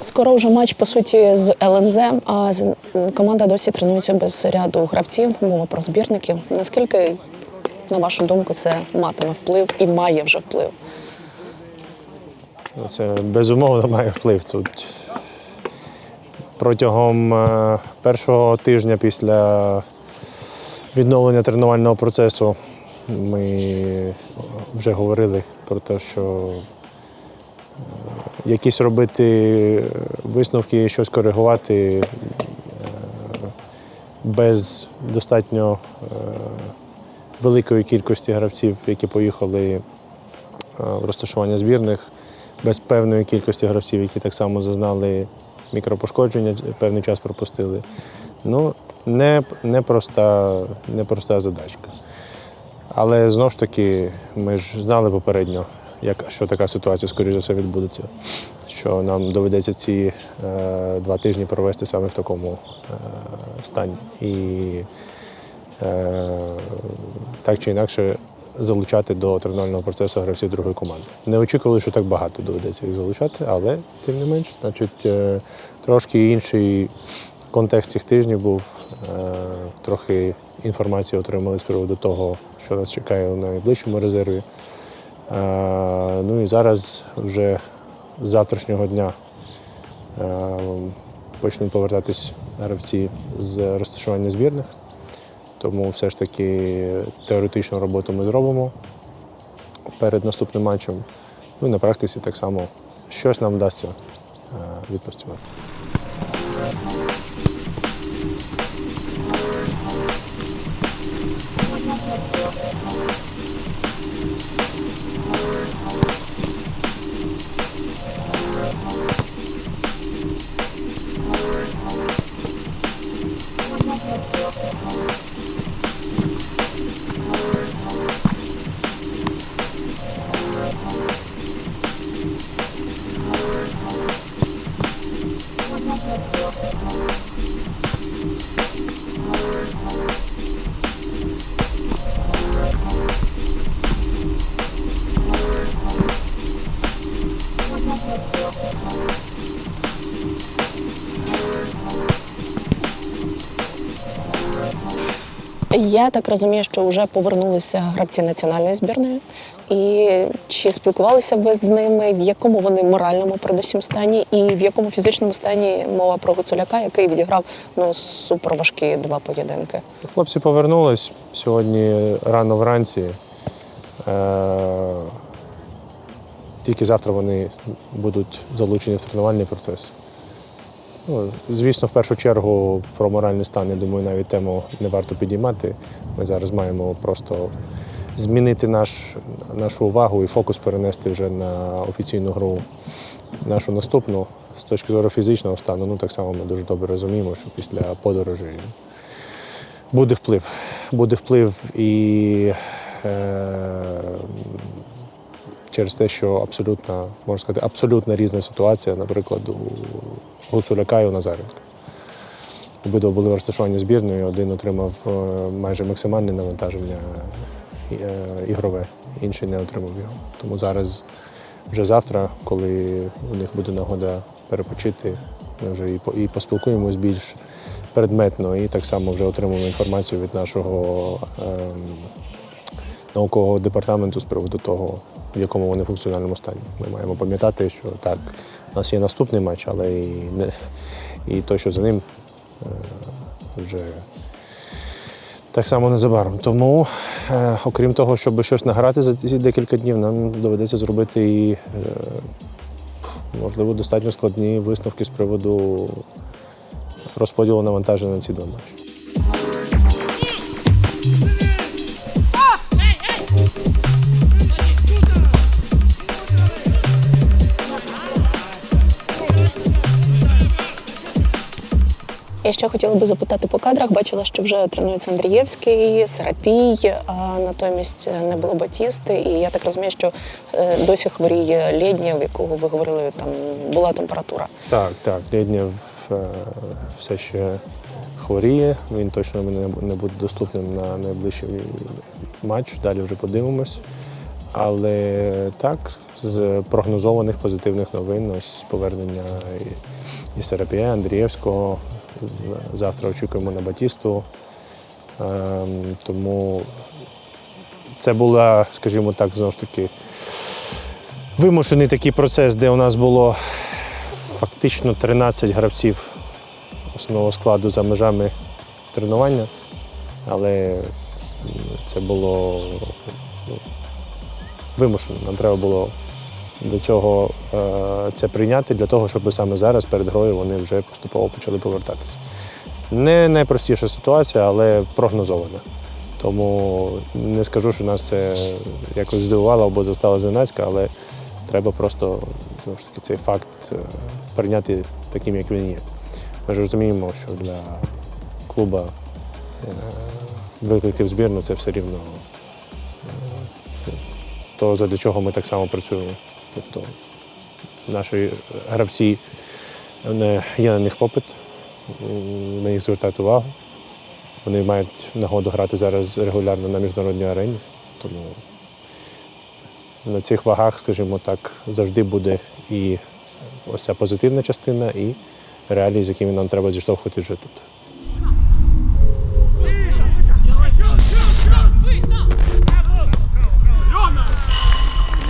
Скоро вже матч по суті з ЛНЗ, а команда досі тренується без ряду гравців. Мова про збірників. Наскільки, на вашу думку, це матиме вплив і має вже вплив? Ну, Це безумовно має вплив. Тут протягом е, першого тижня після відновлення тренувального процесу ми вже говорили про те, що е, якісь робити висновки, щось коригувати е, без достатньо е, великої кількості гравців, які поїхали е, в розташування збірних, без певної кількості гравців, які так само зазнали мікропошкодження, певний час пропустили. Ну, не, непроста, непроста задачка. Але знову ж таки, ми ж знали попередньо, як, що така ситуація, скоріше за все, відбудеться. Що нам доведеться ці е, два тижні провести саме в такому е, стані. І е, так чи інакше залучати до тренувального процесу гравців другої команди. Не очікували, що так багато доведеться їх залучати, але тим не менш, значить, е, трошки інший контекст цих тижнів був. Е, Трохи інформації отримали з приводу того, що нас чекає у найближчому резерві. Е, Ну і зараз вже з завтрашнього дня е, почнуть повертатись гравці з розташування збірних. Тому все ж таки теоретичну роботу ми зробимо перед наступним матчем. Ну і на практиці так само щось нам вдасться е, відпрацювати. Я так розумію, що вже повернулися гравці національної збірної. І чи спілкувалися ви з ними, в якому вони моральному передусім стані, і в якому фізичному стані мова про Гуцуляка, який відіграв ну суперважкі два поєдинки? Хлопці повернулись сьогодні рано вранці. Е, Тільки завтра вони будуть залучені в тренувальний процес. Ну, звісно, в першу чергу про моральний стан, я думаю, навіть тему не варто підіймати. Ми зараз маємо просто змінити наш, нашу увагу і фокус перенести вже на офіційну гру нашу наступну. З точки зору фізичного стану, ну так само ми дуже добре розуміємо, що після подорожі буде вплив. Буде вплив і е, через те, що абсолютно, можна сказати, абсолютно різна ситуація, наприклад, у Гуцуляка і у Назаренка. Обидва були в збірної, один отримав е, майже максимальне навантаження е, ігрове, інший не отримав його. Тому зараз, вже завтра, коли у них буде нагода перепочити, ми вже і поспілкуємось більш предметно, і так само вже отримуємо інформацію від нашого ем, наукового департаменту з приводу того, в якому вони функціональному стані. Ми маємо пам'ятати, що так, у нас є наступний матч, але і, не, і той, що за ним, е, вже так само незабаром. Тому, е, окрім того, щоб щось награти за ці декілька днів, нам доведеться зробити і, е, можливо, достатньо складні висновки з приводу розподілу навантаження на ці два матчі. Я ще хотіла би запитати по кадрах. Бачила, що вже тренується Андрієвський, Серапій, а натомість не було Батісти. І я так розумію, що е, досі хворіє Лєднєв, якого ви говорили, там була температура. Так, так. Лєднєв е, все ще хворіє. Він точно не, буде доступним на найближчі матч, далі вже подивимось. Але так, з прогнозованих позитивних новин, ось повернення і, і Серапія, Андрієвського. Завтра очікуємо на Батісту. Ем, тому це була, скажімо так, знову ж таки, вимушений такий процес, де у нас було фактично 13 гравців основного складу за межами тренування. Але це було ну, вимушено. Нам треба було до цього е, це прийняти для того, щоб саме зараз перед грою вони вже поступово почали повертатися. Не найпростіша ситуація, але прогнозована. Тому не скажу, що нас це якось здивувало або застало зненацька, але треба просто ж таки, цей факт е, прийняти таким, як він є. Ми ж розуміємо, що для клуба е, виклики в збірну це все рівно то, задля чого ми так само працюємо. Тобто наші гравці є на них попит, на них звертають увагу. Вони мають нагоду грати зараз регулярно на міжнародній арені. Тому на цих вагах, скажімо так, завжди буде і ось ця позитивна частина, і реалії, з якими нам треба зіштовхувати вже тут.